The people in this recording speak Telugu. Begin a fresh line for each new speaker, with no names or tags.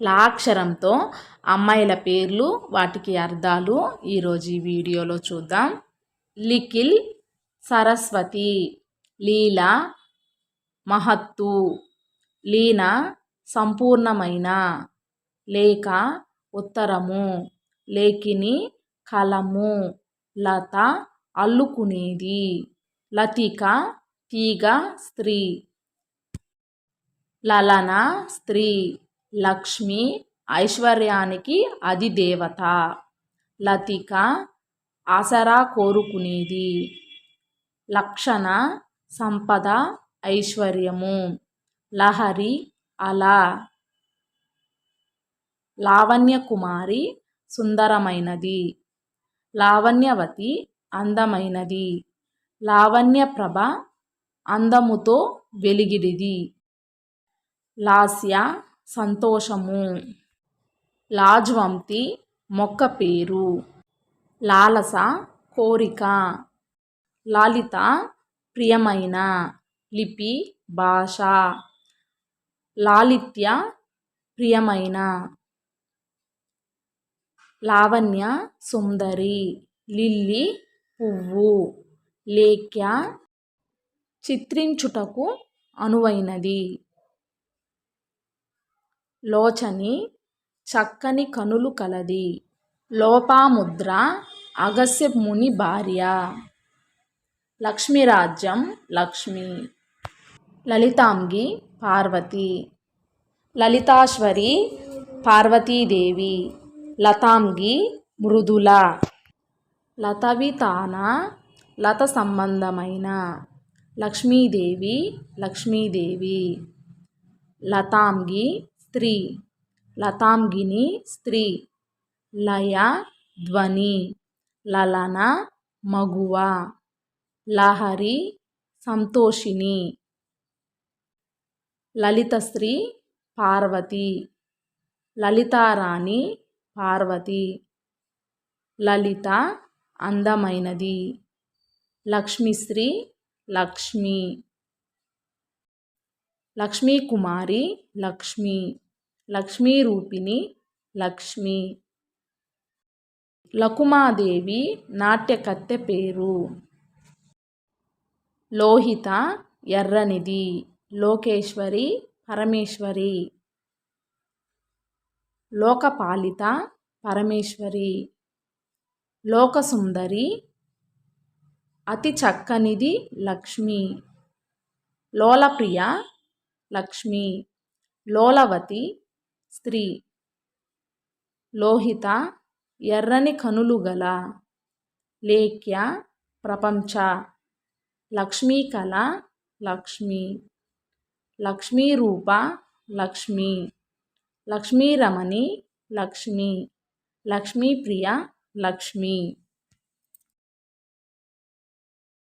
ప్లాక్షరంతో అమ్మాయిల పేర్లు వాటికి అర్థాలు ఈరోజు ఈ వీడియోలో చూద్దాం. లిఖిల్ సరస్వతి లీల మహత్తు లీన సంపూర్ణమైన లేక ఉత్తరము లేకిని కలము లత అల్లుకునేది లతిక తీగ స్త్రీ లలన స్త్రీ. లక్ష్మి ఐశ్వర్యానికి అధిదేవత. లతిక ఆసరా కోరుకునేది. లక్షణ సంపద ఐశ్వర్యము. లహరి అలా. లావణ్యకుమారి సుందరమైనది. లావణ్యవతి అందమైనది. లావణ్యప్రభ అందముతో వెలిగిడిది. లాస్య సంతోషము. లాజ్వంతి మొక్క పేరు. లాలస కోరిక. లాలిత ప్రియమైన లిపి భాష. లాలిత్య ప్రియమైన. లావణ్య సుందరి. లిల్లీ పువ్వు. లేఖ్య చిత్రించుటకు అనువైనది. లోచని చక్కని కనులు కలది. లోపాముద్ర అగస్య ముని భార్య. లక్ష్మీరాజ్యం లక్ష్మి. లలితాంగి పార్వతి. లలితాశ్వరి పార్వతీదేవి. లతాంగి మృదుల. లతవితాన లత సంబంధమైన లక్ష్మీదేవి లక్ష్మీదేవి. లతాంగి స్త్రీ. లతాంగిని స్త్రీ. లయ ధ్వని. లలన మగువ. లహరి సంతోషిని. లలితశ్రీ పార్వతి. లలితారాణి పార్వతి. లలిత అందమైనది. లక్ష్మిశ్రీ లక్ష్మి. లక్ష్మీకుమారి లక్ష్మి. లక్ష్మీ రూపిణి లక్ష్మి. లకుమాదేవి నాట్యకత్తె పేరు. లోహిత ఎర్రనిది లోకేశ్వరి పరమేశ్వరి. లోకపాలిత పరమేశ్వరి. లోకసుందరి అతి చక్కనిది లక్ష్మి. లోలప్రియ లక్ష్మి. లోలవతి స్త్రీ. లోహిత ఎర్రని కనులు గల లేఖ్య ప్రపంచ. లక్ష్మీకళ లక్ష్మి. లక్ష్మీరూప లక్ష్మి. లక్ష్మీరమణి లక్ష్మి. లక్ష్మీప్రియ లక్ష్మి.